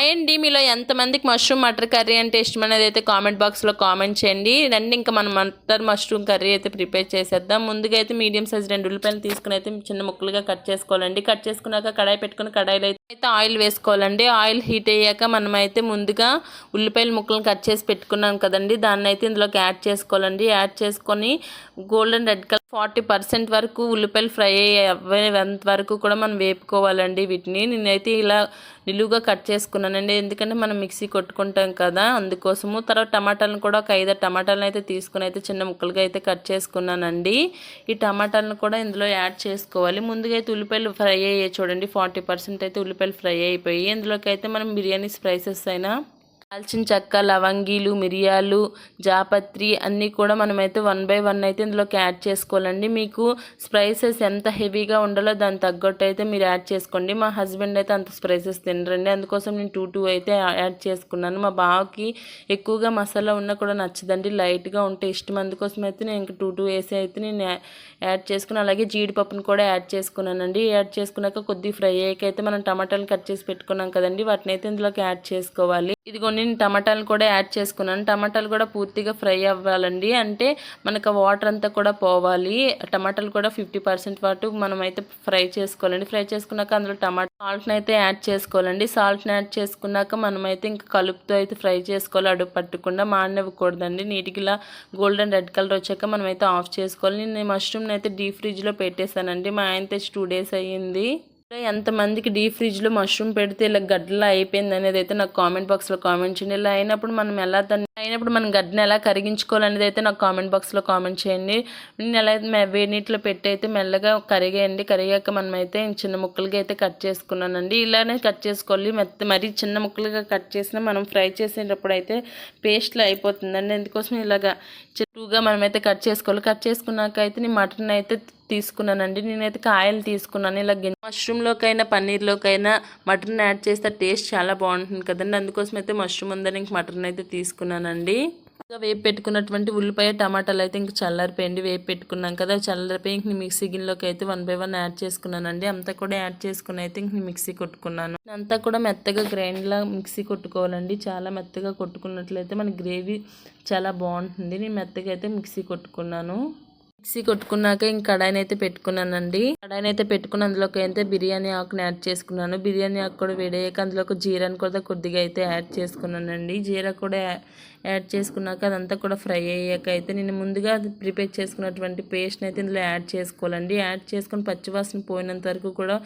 Hi అండి మీలో ఎంతమందికి మష్రూమ్ మటర్ కర్రీ అంటే ఇష్టం అనేది అయితే కామెంట్ బాక్స్లో కామెంట్ చేయండి. రండి ఇంకా మనం మటర్ మష్రూమ్ కర్రీ అయితే ప్రిపేర్ చేసేద్దాం. ముందుగా అయితే మీడియం సైజ్ రెండు ఉల్లిపాయలు తీసుకుని అయితే చిన్న ముక్కలుగా కట్ చేసుకోవాలండి. కట్ చేసుకున్నాక కడాయి పెట్టుకుని కడాయిలో అయితే ఆయిల్ వేసుకోవాలండి. ఆయిల్ హీట్ అయ్యాక మనం అయితే ముందుగా ఉల్లిపాయల ముక్కలను కట్ చేసి పెట్టుకున్నాం కదండి. దాన్ని అయితే ఇందులోకి యాడ్ చేసుకోవాలండి. యాడ్ చేసుకొని golden red colour forty percent వరకు ఉల్లిపాయలు ఫ్రై అయ్యేంత వరకు కూడా మనం వేపుకోవాలండి వీటిని. నేనైతే ఇలా నిలువుగా కట్ చేసుకున్నానండి. ఎందుకంటే మనం మిక్సీ కొట్టుకుంటాం కదా అందుకోసము. తర్వాత టమాటాలను కూడా ఒక ఐదు టమాటాలను అయితే తీసుకుని అయితే చిన్న ముక్కలుగా అయితే కట్ చేసుకున్నానండి. ఈ టమాటాలను కూడా ఇందులో యాడ్ చేసుకోవాలి. ముందుగా అయితే ఉల్లిపాయలు ఫ్రై అయ్యాయి చూడండి. ఫార్టీ పర్సెంట్ అయితే ఉల్లిపాయలు ఫ్రై అయిపోయి ఇందులోకి అయితే మనం బిర్యానీ స్పైసెస్ అయినా దాల్చిన చెక్క లవంగీలు మిరియాలు జాపత్రి అన్నీ కూడా మనమైతే వన్ బై వన్ అయితే ఇందులోకి యాడ్ చేసుకోవాలండి. మీకు స్పైసెస్ ఎంత హెవీగా ఉండాలో దాని తగ్గట్టు అయితే మీరు యాడ్ చేసుకోండి. మా హస్బెండ్ అయితే అంత స్పైసెస్ తినరండి. అందుకోసం నేను టూ టూ అయితే యాడ్ చేసుకున్నాను. మా బావకి ఎక్కువగా మసాలా ఉన్నా కూడా నచ్చదండి. లైట్గా ఉంటే ఇష్టం. అందుకోసం అయితే నేను ఇంకా టూ టూ వేసి అయితే నేను యాడ్ చేసుకుని అలాగే జీడిపప్పును కూడా యాడ్ చేసుకున్నానండి. యాడ్ చేసుకున్నాక కొద్దిగా ఫ్రై అయ్యాక అయితే మనం టమాటాలు కట్ చేసి పెట్టుకున్నాం కదండి. వాటిని అయితే ఇందులోకి యాడ్ చేసుకోవాలి. ఇదిగోండి నేను టమాటాలు కూడా యాడ్ చేసుకున్నాను. టమాటాలు కూడా పూర్తిగా ఫ్రై అవ్వాలండి. అంటే మనకు వాటర్ అంతా కూడా పోవాలి. టమాటాలు కూడా ఫిఫ్టీ పర్సెంట్ పాటు మనం అయితే ఫ్రై చేసుకోవాలండి. ఫ్రై చేసుకున్నాక అందులో టమాటా సాల్ట్ని అయితే యాడ్ చేసుకోవాలండి. సాల్ట్ని యాడ్ చేసుకున్నాక మనమైతే ఇంకా కలుపుతో అయితే ఫ్రై చేసుకోవాలి. అడుగు పట్టకుండా మాడినవ్వకూడదండి. నీటికి ఇలా గోల్డెన్ రెడ్ కలర్ వచ్చాక మనమైతే ఆఫ్ చేసుకోవాలి. నేను మష్రూమ్ని అయితే డీప్ ఫ్రిడ్జ్లో పెట్టేశానండి. మా ఆయన తెచ్చి టూ డేస్ అయ్యింది. ఎంతమందికి డీప్ ఫ్రిడ్జ్లో మష్రూమ్ పెడితే ఇలా గడ్డలా అయిపోయింది అనేది అయితే నాకు కామెంట్ బాక్స్లో కామెంట్ చేయండి. ఇలా అయినప్పుడు మనం ఎలా దాన్ని అయినప్పుడు మనం గడ్డని ఎలా కరిగించుకోవాలనేది అయితే నాకు కామెంట్ బాక్స్లో కామెంట్ చేయండి. నేను ఎలా అయితే వేడి నీటిలో పెట్టి అయితే మెల్లగా కరిగేయండి. కరిగాక మనం అయితే చిన్న ముక్కలుగా అయితే కట్ చేసుకున్నానండి. ఇలానే కట్ చేసుకోవాలి. మెత్త మరీ చిన్న ముక్కలుగా కట్ చేసినా మనం ఫ్రై చేసేటప్పుడు అయితే పేస్ట్లో అయిపోతుందండి. అందుకోసం ఇలాగా టూగా మనమైతే కట్ చేసుకోవాలి. కట్ చేసుకున్నాక అయితే నేను మటన్ అయితే తీసుకున్నానండి. నేనైతే కాయలు తీసుకున్నాను. ఇలా మష్రూమ్లోకైనా పన్నీర్లోకైనా మటన్ యాడ్ చేస్తే టేస్ట్ చాలా బాగుంటుంది కదండి. అందుకోసం అయితే మష్రూమ్ ఉందని ఇంక మటన్ అయితే తీసుకున్నాను ఇంకా వేపు పెట్టుకున్నటువంటి ఉల్లిపాయ టమాటాలు అయితే ఇంక చల్లారిపోయింది. వేపు పెట్టుకున్నాం కదా చల్లారిపోయి ఇంక మిక్సీ గిన్నెలోకి అయితే వన్ బై వన్ యాడ్ చేసుకున్నానండి. అంతా కూడా యాడ్ చేసుకుని అయితే ఇంక మిక్సీ కొట్టుకున్నాను. అంతా కూడా మెత్తగా గ్రైండ్లా మిక్సీ కొట్టుకోవాలండి. చాలా మెత్తగా కొట్టుకున్నట్లయితే మన గ్రేవీ చాలా బాగుంటుంది. నేను మెత్తగా అయితే మిక్సీ కొట్టుకున్నాను. మిక్సీ కొట్టుకున్నాక ఇంక కడాయిని అయితే పెట్టుకున్నానండి. కడాయిని అయితే పెట్టుకుని అందులోకి అయితే బిర్యానీ ఆకుని యాడ్ చేసుకున్నాను. బిర్యానీ ఆకు కూడా వేడయ్యాక అందులోకి జీరాని కూడా కొద్దిగా అయితే యాడ్ చేసుకున్నానండి. జీరా కూడా యాడ్ చేసుకున్నాక అదంతా కూడా ఫ్రై అయ్యాక అయితే నేను ముందుగా ప్రిపేర్ చేసుకున్నటువంటి పేస్ట్ని అయితే ఇందులో యాడ్ చేసుకోవాలండి. యాడ్ చేసుకొని పచ్చివాసన పోయినంత వరకు కూడా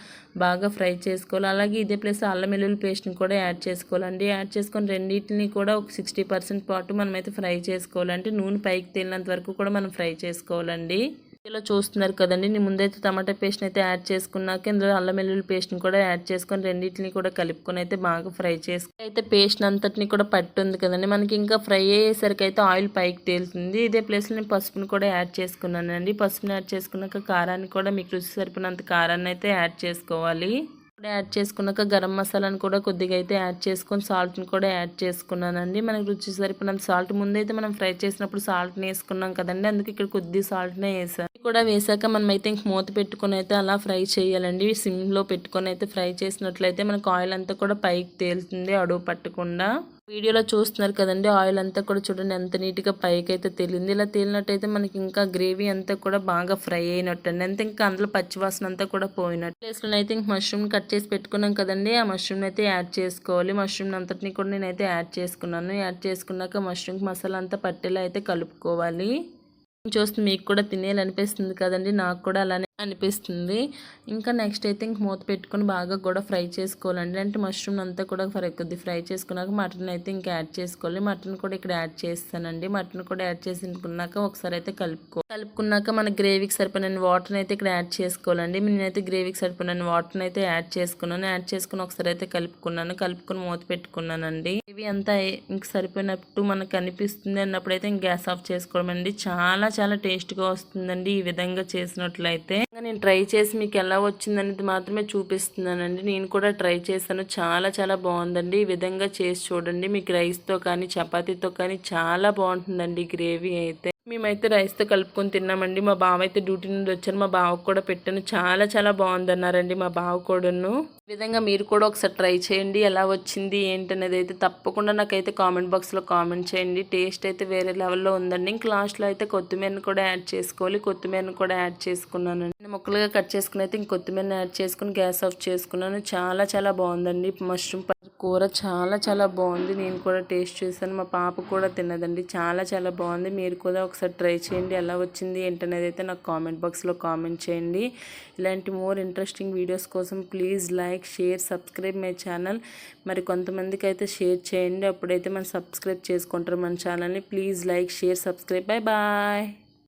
బాగా ఫ్రై చేసుకోవాలి. అలాగే ఇదే ప్లేస్ అల్లం వెల్లుల్లి పేస్ట్ని కూడా యాడ్ చేసుకోవాలండి. యాడ్ చేసుకొని రెండింటిని కూడా ఒక సిక్స్టీ పర్సెంట్ పాటు మనమైతే ఫ్రై చేసుకోవాలంటే నూనె పైకి తేలినంత వరకు కూడా మనం ఫ్రై చేసుకోవాలండి. వీడియోలో చూస్తున్నారు కదండి. నేను ముందైతే టమాటా పేస్ట్ని అయితే యాడ్ చేసుకున్నాక ఇందులో అల్లం వెల్లుల్లి పేస్ట్ని కూడా యాడ్ చేసుకొని రెండింటిని కూడా కలుపుకొని అయితే బాగా ఫ్రై చేసుకుని అయితే పేస్ట్ అంతటిని కూడా పట్టుంది కదండి. మనకి ఇంకా ఫ్రై అయ్యేసరికి అయితే ఆయిల్ పైకి తేలుతుంది. ఇదే ప్లేస్లో నేను పసుపుని కూడా యాడ్ చేసుకున్నానండి. పసుపుని యాడ్ చేసుకున్నాక కారాన్ని కూడా మీకు రుచి సరిపోయినంత కారాన్ని అయితే యాడ్ చేసుకోవాలి. కూడా యాడ్ చేసుకున్నాక గరం మసాలాను కూడా కొద్దిగా అయితే యాడ్ చేసుకొని సాల్ట్ని కూడా యాడ్ చేసుకున్నానండి. మనకి రుచి సరిపోయినంత సాల్ట్ ముందైతే మనం ఫ్రై చేసినప్పుడు సాల్ట్ని వేసుకున్నాం కదండి. అందుకే ఇక్కడ కొద్ది సాల్ట్నే వేసాను. కూడా వేసాక మనం అయితే ఇంక మూత పెట్టుకొని అయితే అలా ఫ్రై చేయాలండి. సిమ్లో పెట్టుకొని అయితే ఫ్రై చేసినట్లయితే మనకు ఆయిల్ అంతా కూడా పైకి తేలుతుంది అడుగు పట్టకుండా. వీడియోలో చూస్తున్నారు కదండి ఆయిల్ అంతా కూడా చూడండి ఎంత నీట్గా పైకి అయితే తేలింది. ఇలా తేలినట్టయితే మనకి ఇంకా గ్రేవీ అంతా కూడా బాగా ఫ్రై అయినట్టు అండి అంతే ఇంకా అందులో పచ్చివాసన అంతా కూడా పోయినట్టు. ప్లేస్లో అయితే ఇంక మష్రూమ్ కట్ చేసి పెట్టుకున్నాం కదండి ఆ మష్రూమ్ అయితే యాడ్ చేసుకోవాలి. మష్రూమ్ అంతటిని కూడా నేనైతే యాడ్ చేసుకున్నాను. యాడ్ చేసుకున్నాక మష్రూమ్ మసాలా అంతా పట్టేలా అయితే కలుపుకోవాలి. చూస్తే మీకు కూడా తినేయాలనిపిస్తుంది కదండి. నాకు కూడా అలానే అనిపిస్తుంది. ఇంకా నెక్స్ట్ అయితే ఇంక మూత పెట్టుకొని బాగా కూడా ఫ్రై చేసుకోవాలండి. అంటే మష్రూమ్ అంతా కూడా ఫ్రై కొద్ది ఫ్రై చేసుకున్నాక మటన్ అయితే ఇంకా యాడ్ చేసుకోవాలి. మటన్ కూడా ఇక్కడ యాడ్ చేస్తానండి. మటన్ కూడా యాడ్ చేసుకున్నాక ఒకసారి అయితే కలుపుకో కలుపుకున్నాక మన గ్రేవీకి సరిపోయిన వాటర్ని అయితే ఇక్కడ యాడ్ చేసుకోవాలండి. నేనైతే గ్రేవీకి సరిపోయిన వాటర్ని అయితే యాడ్ చేసుకున్నాను. యాడ్ చేసుకుని ఒకసారి అయితే కలుపుకున్నాను. కలుపుకొని మూత పెట్టుకున్నానండి. గ్రేవీ అంతా ఇంక సరిపోయినట్టు మనకు అనిపిస్తుంది అన్నప్పుడు అయితే గ్యాస్ ఆఫ్ చేసుకోవడం అండి చాలా చాలా టేస్ట్గా వస్తుందండి ఈ విధంగా చేసినట్లయితే. నేను ట్రై చేసి మీకు ఎలా వచ్చిందనేది మాత్రమే చూపిస్తున్నానండి. నేను కూడా ట్రై చేశాను. చాలా చాలా బాగుందండి. ఈ విధంగా చేసి చూడండి. మీకు రైస్తో కానీ చపాతీతో కానీ చాలా బాగుంటుందండి గ్రేవీ అయితే. మేమైతే రైస్తో కలుపుకొని తిన్నామండి. మా బావ అయితే డ్యూటీ నుండి వచ్చారు. మా బావకు కూడా పెట్టాను. చాలా చాలా బాగుందన్నారండి మా బావ కూడాను. ఈ విధంగా మీరు కూడా ఒకసారి ట్రై చేయండి. ఎలా వచ్చింది ఏంటనేది అయితే తప్పకుండా నాకైతే కామెంట్ బాక్స్లో కామెంట్ చేయండి. టేస్ట్ అయితే వేరే లెవెల్లో ఉందండి. ఇంక లాస్ట్లో అయితే కొత్తిమీరని కూడా యాడ్ చేసుకోవాలి. కొత్తిమీరని కూడా యాడ్ చేసుకున్నాను. నేను ముక్కలుగా కట్ చేసుకుని అయితే ఇంక కొత్తిమీరని యాడ్ చేసుకుని గ్యాస్ ఆఫ్ చేసుకున్నాను. చాలా చాలా బాగుందండి. మష్రూమ్ కూర చాలా చాలా బాగుంది. నేను కూడా టేస్ట్ చేశాను. మా పాప కూడా తిన్నదండి. చాలా చాలా బాగుంది. మీరు కూడా ఒకసారి ట్రై చేయండి ఎలా వచ్చింది ఏంటనేది అయితే నాకు కామెంట్ బాక్స్లో కామెంట్ చేయండి. ఇలాంటి మోర్ ఇంట్రెస్టింగ్ వీడియోస్ కోసం please like share subscribe my channel. మరి కొంతమందికి అయితే షేర్ చేయండి అప్పుడైతే మనం సబ్స్క్రైబ్ చేసుకుంటారు మన ఛానల్ని. Please like share subscribe. Bye bye.